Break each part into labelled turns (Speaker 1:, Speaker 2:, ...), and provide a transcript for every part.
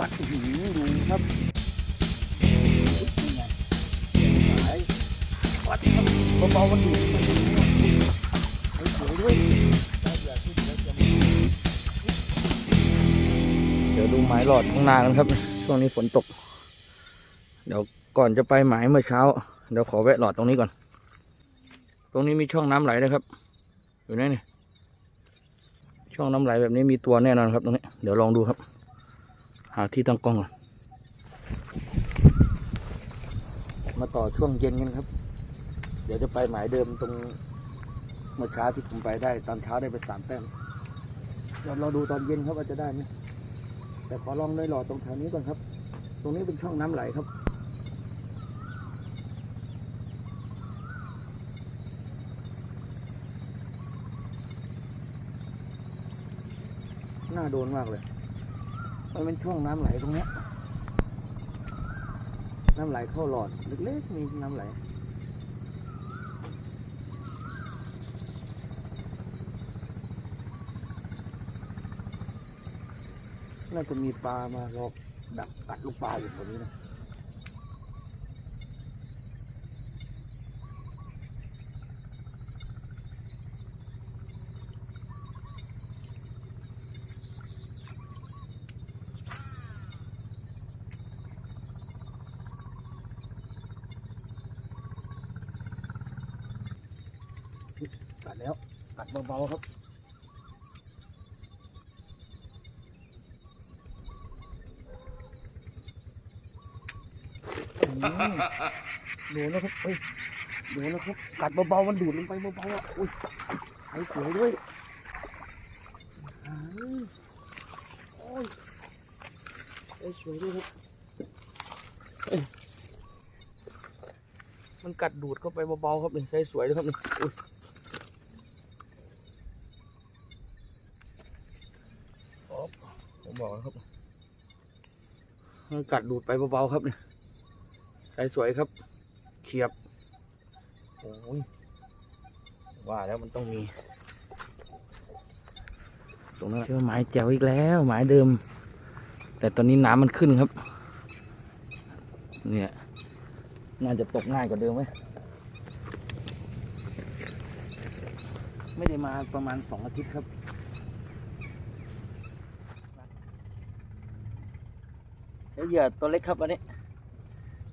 Speaker 1: วัดหินดูครับนี่ไงเสียงสายวัดครับเบาๆมันดูมันดูสวยด้วยเดี๋ยวดูหมายหลอดข้างหน้ากันครับ ช่วงนี้ฝนตก เดี๋ยวก่อนจะไปหมายเมื่อเช้า เดี๋ยวขอแวะหลอดตรงนี้ก่อน ตรงนี้มีช่องน้ำไหลนะครับ อยู่ไหนนี่ช่องน้ำไหลแบบนี้มีตัวแน่นอนครับตรงนี้ เดี๋ยวลองดูครับ หาที่ตั้งกล้องก่อนมาต่อช่วงเย็นกันครับ เดี๋ยวจะไปหมายเดิมตรงเมื่อเช้าที่ผมไปได้ ตอนเช้าได้ไปสามแต้มเดี๋ยวเราดูตอนเย็นครับว่าจะได้ไหมแต่ขอลองเลยหลอดตรงแถวนี้ก่อนครับ ตรงนี้เป็นช่องน้ำไหลครับน่าโดนมากเลย มันเป็นช่วงน้ำไหลตรงเนี้ย น้ำไหลเข้าหลอดเล็กๆมีน้ำไหลน่าจะมีปลามาหลอดักตัดลูกปลาอยู่ตรงนี้นะ กัดแล้วกัดเบาๆครับอืมโดนแล้วครับเอ้ยโดนแล้วครับกัดเบาๆมันดูดลงไปเบาๆอะอุ้ยไอ้สวยด้วยโอ้ยไอ้สวยด้วยครับมันกัดดูดเข้าไปเบาๆครับนี่ใช้สวยด้วยครับนี่อุ้ยโอ๊บผมบอกแล้วครับมัน กัดดูดไปเบาๆครับเนี่ยสายสวยครับเขียบโอ้ยว่าแล้วมันต้องมี ตรงนั้นเจอหมายแจวอีกแล้วหมายเดิม แต่ตอนนี้น้ำมันขึ้นครับ เนี่ย น่าจะตกง่ายกว่าเดิมไหมไม่ได้มาประมาณสองอาทิตย์ครับ ช้เหยื่อตัวเล็กครับอันนี้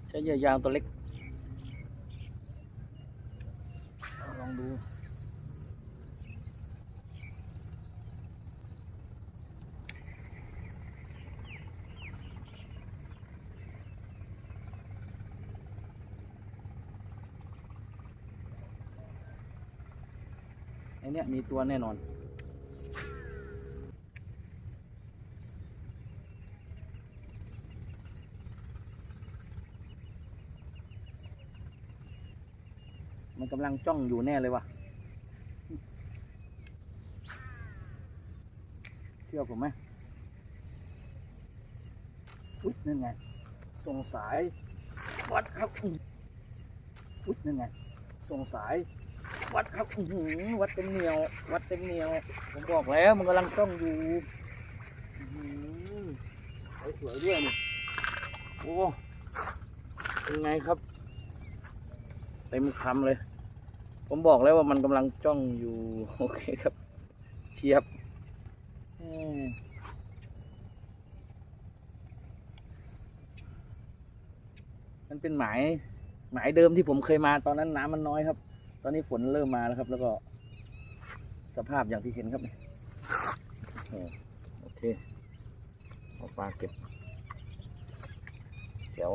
Speaker 1: ใช้เหยื่อยางตัวเล็ก ลองดูอเนี้ยมีตัวแน่นอน มันกำลังจ้องอยู่แน่เลยว่ะเชื่อผมไหมอุ๊ยนั่นไงตรงสายวัดครับอุ๊ยนั่นไงตรงสายวัดครับวัดเต็มเหนียว วัดเต็มเหนียว ผมบอกแล้วมันกำลังจ้องอยู่สวยด้วยนี่โอ้เป็นไงครับ เต็มคำเลย ผมบอกแล้วว่ามันกำลังจ้องอยู่โอเคครับเชียบมันเป็นหมายหมายเดิมที่ผมเคยมาตอนนั้นน้ำมันน้อยครับ ตอนนี้ฝนเริ่มมาแล้วครับ แล้วก็ สภาพอย่างที่เห็นครับโอเคเอาปลาเก็บเดี๋ยว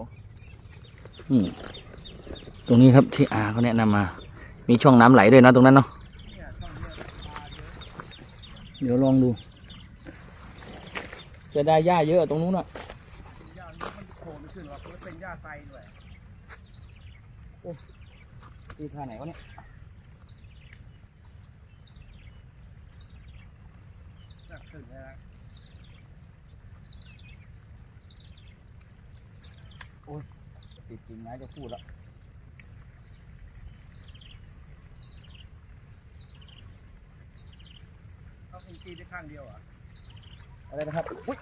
Speaker 1: ตรงนี้ครับที่อาเขาแนะนำมา มีช่องน้ำไหลด้วยนะตรงนั้นเนาะเดี๋ยวลองดูจะได้หญ้าเยอะตรงนู้นอะ
Speaker 2: หญ้ามันโผล่ไม่ขึ้นหรอกมันเป็นหญ้าไทรด้วย
Speaker 1: ที่ท่าไหนวะเนี่ย
Speaker 2: หญ้ย
Speaker 1: ติดจริงนะจะพูดแล้ว
Speaker 2: ขาเป็นตีได้ข้างเดียวเหรอะ
Speaker 1: อะไรนะครับอุ๊ย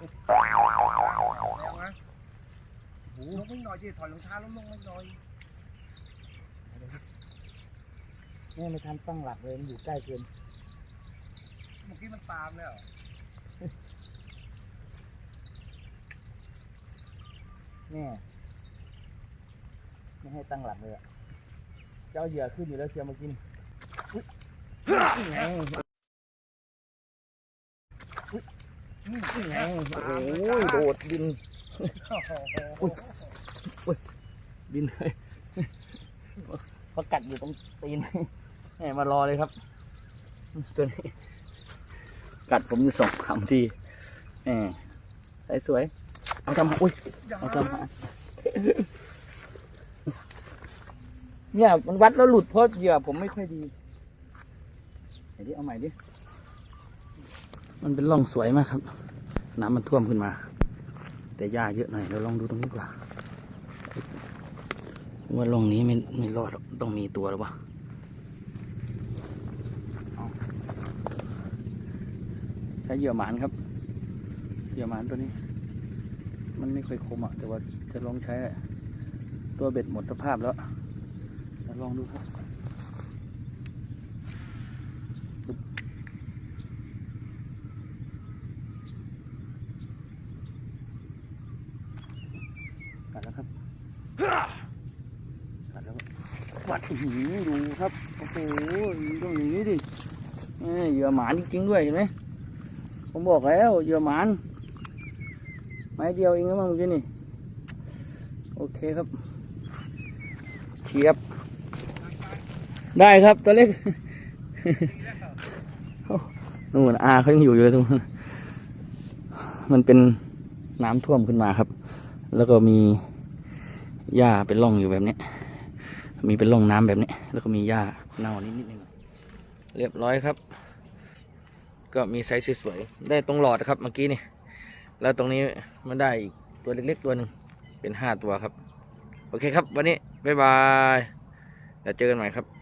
Speaker 2: แล้วที่ถอดรองเท้าแล้วลงมาหน่อย
Speaker 1: เนี่ยไม่ทันตั้งหลักเลยมันอยู่ใกล้เกิน
Speaker 2: เมื่อกี้มันตามแล้ว
Speaker 1: แน่ไม่ให้ตั้งหลักเลยอะเจ้าเหยื่อขึ้นอยู่แล้วเชียวมากินอุ๊ยนี่ไงอุ๊ยนี่ไง โอ้ยโดดบินอุ๊ยบินเลยเขากัดอยู่ตรงตีนแหมมารอเลยครับ ตัวนี้ กัดผมอยู่สองสามทีแหมใสสวยเอาทำอุ้ยเอาทำหาเนี่ยมันวัดแล้วหลุดเพราะเหยื่อผมไม่ค่อยดีไหนดิเอาใหม่ดิ มันเป็นร่องสวยมากครับ น้ำมันท่วมขึ้นมา แต่หญ้าเยอะหน่อยเราลองดูตรงนี้ดีกว่าว่าร่องนี้ไม่ไม่รอดหรอกต้องมีตัวหรือวะเอาใช้เหยื่อหมานครับ เหยื่อหมานตัวนี้ มันไม่ค่อยคมอะแต่ว่าจะลองใช้ตัวเบ็ดหมดสภาพแล้วลองดูครับ กัดแล้วครับกัดแล้ววัดอื้อหือดูครับ โอ้โหต้องอย่างนี้ดิเอ้ยเหยื่อหมานจริงๆด้วยเห็นไหมผมบอกแล้วเหยื่อหมานไม้เดียวเองนะมั้งเมื่อกี้นี่โอเคครับเทียบ ได้ครับตัวเล็กนู่นอาเขายังอยู่อยู่เลยตรงนั้นมันเป็นน้ำท่วมขึ้นมาครับ แล้วก็มีหญ้าเป็นร่องอยู่แบบนี้ มีเป็นร่องน้ำแบบนี้ แล้วก็มีหญ้าเน่านิดนิดนึงเรียบร้อยครับ ก็มีไซส์สวยๆได้ตรงหลอดครับเมื่อกี้นี่ แล้วตรงนี้มันได้อีกตัวเล็กๆตัวหนึ่งเป็นห้าตัวครับ โอเคครับ วันนี้บ๊ายบายเดี๋ยวเจอกันใหม่ครับ